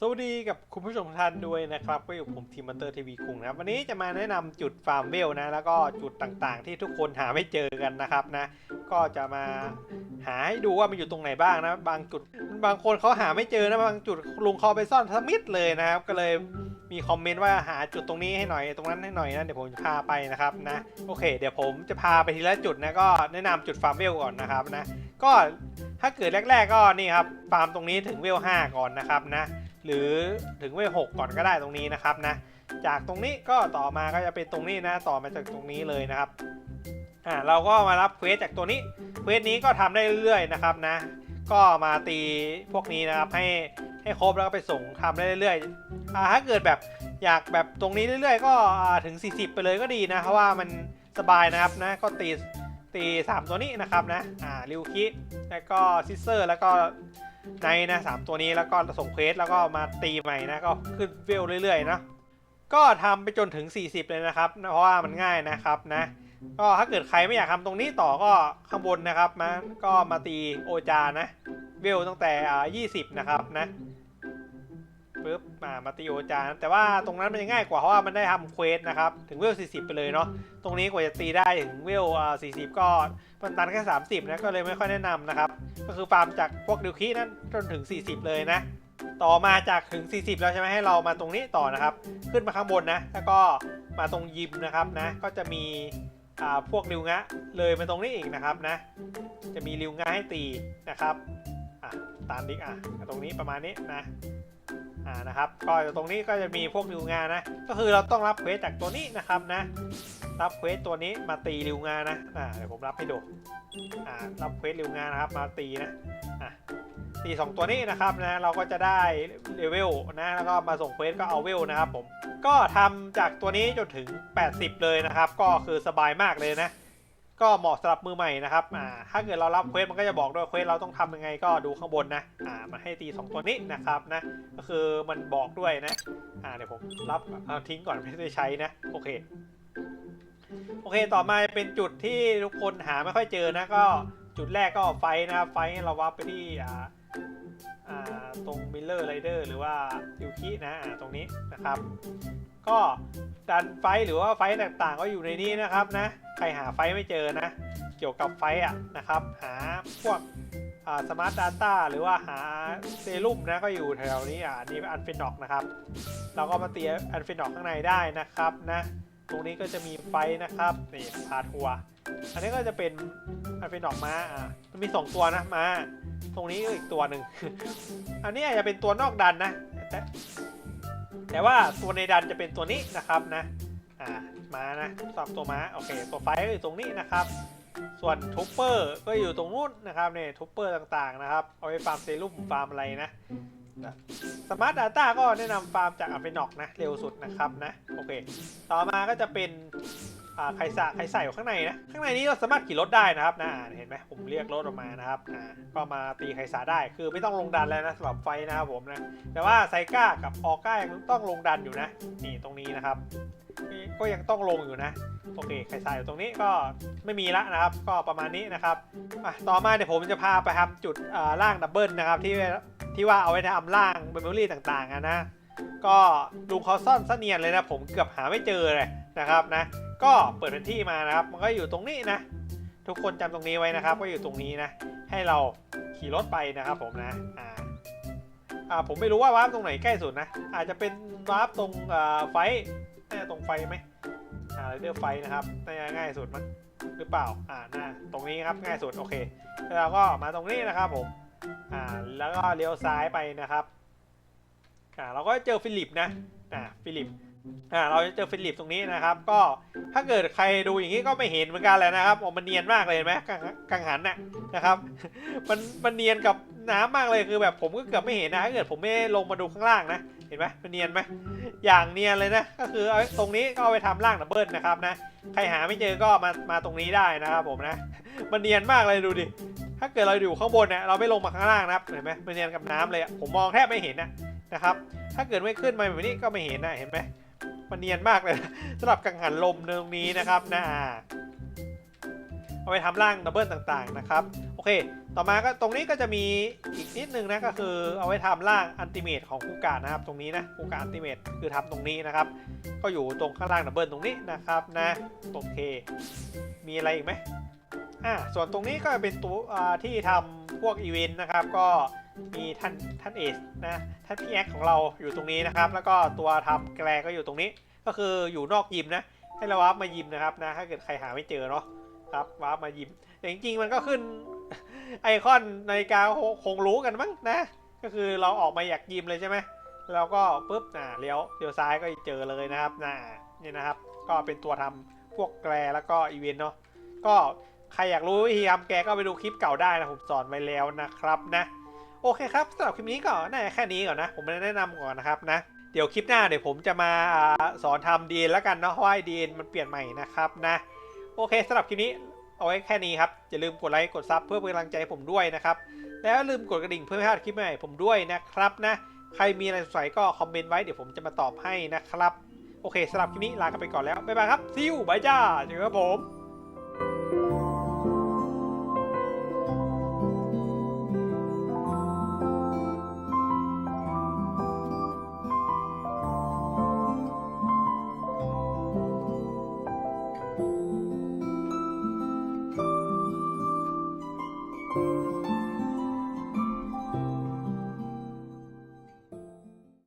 สวัสดีกับคุณผู้ชมทุกท่านด้วยนะครับ ก็อยู่ผมทีมมันเตอร์ทีวีคุงนะวันนี้จะมาแนะนำจุดฟาร์มเวลนะ แล้วก็จุดต่างๆ ที่ทุกคนหาไม่เจอกันนะครับนะ ก็จะมาหาให้ดูว่ามันอยู่ตรงไหนบ้างนะ บางจุดบางคนเขาหาไม่เจอนะบางจุดลุงเขาไปซ่อนสมิดเลยนะครับ ก็เลยมีคอมเมนต์ว่าหาจุดตรงนี้ให้หน่อยตรงนั้นให้หน่อยนะเดี๋ยวผมจะพาไปนะครับนะโอเค เดี๋ยวผมจะพาไปทีละจุดนะก็แนะนำจุดฟาร์มเวลก่อนนะครับนะ ก็ถ้าเกิดแรก ๆ ก็นี่ครับฟาร์มตรงนี้ถึงเวล5ก่อนนะครับนะ หรือถึงเวลหกก่อนก็ได้ตรงนี้นะครับนะจากตรงนี้ก็ต่อมาก็จะเป็นตรงนี้นะต่อมาจากตรงนี้เลยนะครับอ่าเราก็มารับเควสจากตัวนี้เควสนี้ก็ทำได้เรื่อยๆนะครับนะ ก็มาตีพวกนี้นะครับให้ให้ครบแล้วก็ไปส่งทำได้เรื่อยๆอ่าถ้าเกิดแบบอยากแบบตรงนี้เรื่อยๆ ก็ถึง 40 ไปเลยก็ดีนะเพราะว่ามันสบายนะครับนะก็ตีตีสามตัวนี้นะครับนะอ่าริวคิแล้วก็ซิสเซอร์แล้วก็ ในนะสามตัวนี้แล้วก็ส่งเควสแล้วก็มาตีใหม่นะก็ขึ้นเวลเรื่อยๆนะก็ทำไปจนถึง 40 เลยนะครับ เพราะว่ามันง่ายนะครับนะ ก็ถ้าเกิดใครไม่อยากทำตรงนี้ต่อก็ข้างบนนะครับนะก็มาตีโอจานะ เวลตั้งแต่อ่า20 นะครับนะ ปึ๊บมามาตีโอจานแต่ว่าตรงนั้นมันจะง่ายกว่าเพราะว่ามันได้ทำเควสนะครับ ถึงเวล 40 ไปเลยเนาะตรงนี้กว่าจะตีได้ถึงเวล40 ก็มันตันแค่ 30 นะก็เลยไม่ค่อยแนะนำนะครับ ก็คือฟาร์มจากพวกดิวคีนั้นจนถึง 40 เลยนะต่อมาจากถึง 40 แล้วใช่ไหมให้เรามาตรงนี้ต่อนะครับ ขึ้นมาข้างบนนะ แล้วก็มาตรงยิมนะครับนะ ก็จะมีพวกริวงะเลยมาตรงนี้อีกนะครับนะ จะมีริวงะให้ตีนะครับอะตามดิกอะตรงนี้ประมาณนี้นะ อ่านะครับก็ตรงนี้ก็จะมีพวกริวงานนะ ก็คือเราต้องรับเควสจากตัวนี้นะครับนะ รับเควสตัวนี้มาตีริวงานนะอ่าเดี๋ยวผมรับให้ดูอ่ารับเควสริวงานนะครับมาตีนะอะตีสองตัวนี้นะครับนะเราก็จะได้เลเวลนะแล้วก็มาส่งเควสก็เอาเวลนะครับผมก็ทำจากตัวนี้จนถึง 80 เลยนะครับ ก็คือสบายมากเลยนะ ก็เหมาะสำหรับมือใหม่นะครับอ่าถ้าเกิดเรารับเควสมันก็จะบอกด้วยเควสเราต้องทำยังไงก็ดูข้างบนนะอ่ามันให้ตีสองตัวนี้นะครับนะก็คือมันบอกด้วยนะอ่าเดี๋ยวผมรับเอาทิ้งก่อนไม่ได้ใช้นะโอเคโอเค ต่อมาเป็นจุดที่ทุกคนหาไม่ค่อยเจอนะก็ จุดแรกก็ไฟนะครับไฟเราวับไปที่อ่าตรงมิลเลอร์ไรเดอร์หรือว่ายูคินะตรงนี้นะครับ ก็ดันไฟหรือว่าไฟต่างๆ ก็อยู่ในนี้นะครับนะใครหาไฟไม่เจอนะ เกี่ยวกับไฟอะนะครับ หาพวกสมาร์ทดาต้าหรือว่าหาเซรุ่มนะก็อยู่แถวนี้อ่านี่อันเฟนอกนะครับ เราก็มาเตีอันเฟนอกข้างในได้นะครับนะ ตรงนี้ก็จะมีไฟนะครับนี่พาทัวร์ อันนี้ก็จะเป็นอันเป็นดอกม้าอะมันมีสองตัวนะม้าตรงนี้ก็อีกตัวหนึ่ง อันนี้อาจจะเป็นตัวนอกดันนะ แต่แต่ว่าตัวในดันจะเป็นตัวนี้นะครับนะ อ่า ม้านะสองตัวม้า โอเค ตัวไฟก็อยู่ตรงนี้นะครับ ส่วนทูปเปอร์ก็อยู่ตรงนู้นนะครับเนี่ยทูปเปอร์ต่างๆนะครับ เอาไปฟาร์มเซรุ่มฟาร์มอะไรนะสมาร์ทดาต้าก็แนะนำฟาร์มจากอัลเฟนอกนะ เร็วสุดนะครับนะ โอเค ต่อมาก็จะเป็น อ่าไข่สะไข่ใส่อยู่ข้างในนะ ข้างในนี้เราสามารถขี่รถได้นะครับนะอ่เห็นไหมผมเรียกรถออกมานะครับอ่าก็มาตีไข่สาได้คือไม่ต้องลงดันแล้วนะสำหรับไฟนะครับผมนะแต่ว่าไซก้ากับออก้ายังต้องลงดันอยู่นะนี่ตรงนี้นะครับก็ยังต้องลงอยู่นะโอเคไข่สายอยู่ตรงนี้ก็ไม่มีละนะครับ ก็ประมาณนี้นะครับอะต่อมาเดี๋ยวผมจะพาไปทำจุดอ่าล่างดับเบิลนะครับที่ที่ว่าเอาไว้ทำล่างเมมโมรี่ต่างๆนะก็ลุงเขาซ่อนเสนียนเลยนะผมเกือบหาไม่เจอเลยนะครับนะ ก็เปิดแผนที่มานะครับ มันก็อยู่ตรงนี้นะ ทุกคนจำตรงนี้ไว้นะครับ ก็อยู่ตรงนี้นะ ให้เราขี่รถไปนะครับผมนะ อ่า อ่า ผมไม่รู้ว่าวาร์ปตรงไหนใกล้สุดนะ อาจจะเป็นวาร์ปตรงอ่าไฟน่าจะตรงไฟไหมอ่าเรื่องไฟนะครับน่าจะง่ายสุดมั้งหรือเปล่า อ่าน่าตรงนี้ครับง่ายสุดโอเค แล้วเราก็มาตรงนี้นะครับผม อ่า แล้วก็เลี้ยวซ้ายไปนะครับ อ่า เราก็เจอฟิลิปนะ อ่า ฟิลิป อ่าเราจะเจอฟิลิปตรงนี้นะครับ ก็ถ้าเกิดใครดูอย่างนี้ก็ไม่เห็นเหมือนกันแหละนะครับโอ้มันเนียนมากเลยเห็นไหมกังกังหันน่ะนะครับมันมันเนียนกับน้ำมากเลยคือแบบผมก็เกือบไม่เห็นนะถ้าเกิดผมไม่ลงมาดูข้างล่างนะเห็นไหมมันเนียนไหมอย่างเนียนเลยนะก็คือเอาตรงนี้ก็เอาไปทำล่างดับเบิลนะครับนะใครหาไม่เจอก็มามาตรงนี้ได้นะครับผมนะ มันเนียนมากเลยดูดิ ถ้าเกิดเราอยู่ข้างบนเนี่ยเราไม่ลงมาข้างล่างนะครับเห็นไหมมันเนียนกับน้ำเลยผมมองแทบไม่เห็นนะนะครับ ถ้าเกิดไม่ขึ้นมาแบบนี้ก็ไม่เห็นนะเห็นไหม มันเนียนมากเลยนะสำหรับกังหันลมตรงนี้นะครับนะอ่าเอาไปทำร่างดับเบิลต่างๆนะครับ โอเคเค ต่อมาก็ตรงนี้ก็จะมีอีกนิดนึงนะก็คือเอาไว้ทำร่างอันติเมตของคูกานะครับ ตรงนี้นะคูกาอันติเมตคือทำตรงนี้นะครับ ก็อยู่ตรงข้างล่างดับเบิลตรงนี้นะครับนะโอเค มีอะไรอีกไหมอ่าส่วนตรงนี้ก็เป็นตัวอ่าที่ทำพวกอีเวนต์นะครับก็ มีท่านท่านเอสนะท่านพี่แอคของเราอยู่ตรงนี้นะครับ แล้วก็ตัวทำแกลก็อยู่ตรงนี้ ก็คืออยู่นอกยิมนะ ให้เราวาร์ปมายิมนะครับนะถ้าเกิดใครหาไม่เจอเนาะครับวาร์ปมายิมแต่จริงๆมันก็ขึ้นไอคอนนาฬิกาคงรู้กันมั้งนะ ก็คือเราออกมาอยากยิมเลยใช่ไหมแล้วก็ปุ๊บน่ะเลี้ยวเลี้ยวซ้ายก็เจอเลยนะครับน่ะนี่นะครับ ก็เป็นตัวทำพวกแกลแล้วก็อีเวนต์เนาะก็ใครอยากรู้วิธีทำแกก็ไปดูคลิปเก่าได้นะผมสอนไว้แล้วนะครับนะ โอเคครับสำหรับคลิปนี้ก็น่าจะแค่นี้ก่อนนะ ผมไม่ได้แนะนำก่อนนะครับนะ เดี๋ยวคลิปหน้าเดี๋ยวผมจะมาสอนทำดีนแล้วกันเนาะว่าดีนมันเปลี่ยนใหม่นะครับนะ โอเคสำหรับคลิปนี้เอาไว้แค่นี้ครับ อย่าลืมกดไลค์กดซับเพื่อเป็นกำลังใจให้ผมด้วยนะครับ แล้วลืมกดกระดิ่งเพื่อไม่พลาดคลิปใหม่ผมด้วยนะครับนะ ใครมีอะไรสงสัยก็คอมเมนต์ไว้เดี๋ยวผมจะมาตอบให้นะครับ โอเคสำหรับคลิปนี้ลากันไปก่อนแล้วบ๊ายบายครับซิวบายจ้าเจอกันครับผม